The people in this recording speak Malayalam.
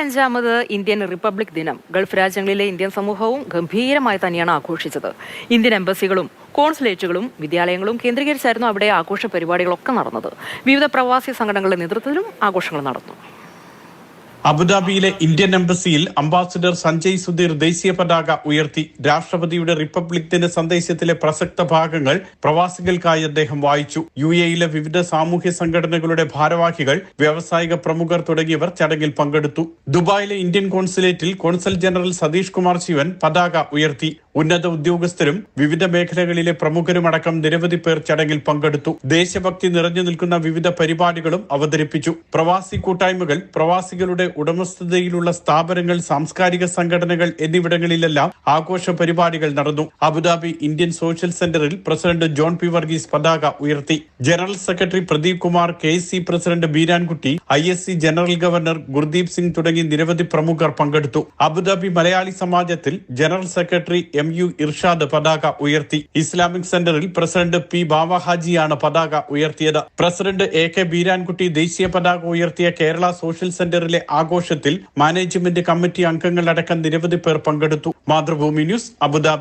അഞ്ചാമത് ഇന്ത്യൻ റിപ്പബ്ലിക് ദിനം. ഗൾഫ് രാജ്യങ്ങളിലെ ഇന്ത്യൻ സമൂഹവും ഗംഭീരമായി തന്നെയാണ് ആഘോഷിച്ചത്. ഇന്ത്യൻ എംബസികളും കോൺസുലേറ്റുകളും വിദ്യാലയങ്ങളും കേന്ദ്രീകരിച്ചായിരുന്നു അവിടെ ആഘോഷ പരിപാടികളൊക്കെ നടന്നത്. വിവിധ പ്രവാസി സംഘടനകളുടെ നേതൃത്വത്തിലും ആഘോഷങ്ങൾ നടന്നു. അബുദാബിയിലെ ഇന്ത്യൻ എംബസിയിൽ അംബാസിഡർ സഞ്ജയ് സുധീർ ദേശീയ പതാക ഉയർത്തി. രാഷ്ട്രപതിയുടെ റിപ്പബ്ലിക് ദിന സന്ദേശത്തിലെ പ്രസക്ത ഭാഗങ്ങൾ പ്രവാസികൾക്കായി അദ്ദേഹം വായിച്ചു. യു എയിലെ വിവിധ സാമൂഹ്യ സംഘടനകളുടെ ഭാരവാഹികൾ വ്യാവസായിക പ്രമുഖർ തുടങ്ങിയവർ ചടങ്ങിൽ പങ്കെടുത്തു. ദുബായിലെ ഇന്ത്യൻ കോൺസുലേറ്റിൽ കോൺസൽ ജനറൽ സതീഷ് കുമാർ ശിവൻ പതാക ഉയർത്തി. ഉന്നത ഉദ്യോഗസ്ഥരും വിവിധ മേഖലകളിലെ പ്രമുഖരുമടക്കം നിരവധി പേർ ചടങ്ങിൽ പങ്കെടുത്തു. ദേശഭക്തി നിറഞ്ഞു നിൽക്കുന്ന വിവിധ പരിപാടികളും അവതരിപ്പിച്ചു. പ്രവാസി കൂട്ടായ്മകൾ പ്രവാസികളുടെ ഉടമസ്ഥതയിലുള്ള സ്ഥാപനങ്ങൾ സാംസ്കാരിക സംഘടനകൾ എന്നിവിടങ്ങളിലെല്ലാം ആഘോഷ പരിപാടികൾ നടന്നു. അബുദാബി ഇന്ത്യൻ സോഷ്യൽ സെന്ററിൽ പ്രസിഡന്റ് ജോൺ പി വർഗീസ് പതാക ഉയർത്തി. General secretary Pradeep Kumar K C president Beerankutty I S C general governor Gurdeep Singh തുടങ്ങി നിരവധി പ്രമുഖർ പങ്കെടുത്തു. Abu Dhabi Malayali സമാജത്തിൽ general secretary M U Irshad പതാക ഉയർത്തി. ഇസ്ലാമിക് സെന്ററിൽ പ്രസിഡന്റ് പി ബാവഹാജിയാണ് പതാക ഉയർത്തിയത്. പ്രസിഡന്റ് എ കെ ബീരാൻകുട്ടി ദേശീയ പതാക ഉയർത്തിയ കേരള സോഷ്യൽ സെന്ററിലെ ആഘോഷത്തിൽ മാനേജ്മെന്റ് കമ്മിറ്റി അംഗങ്ങളടക്കം നിരവധി പേർ പങ്കെടുത്തു. Mathrubhumi news Abu Dhabi.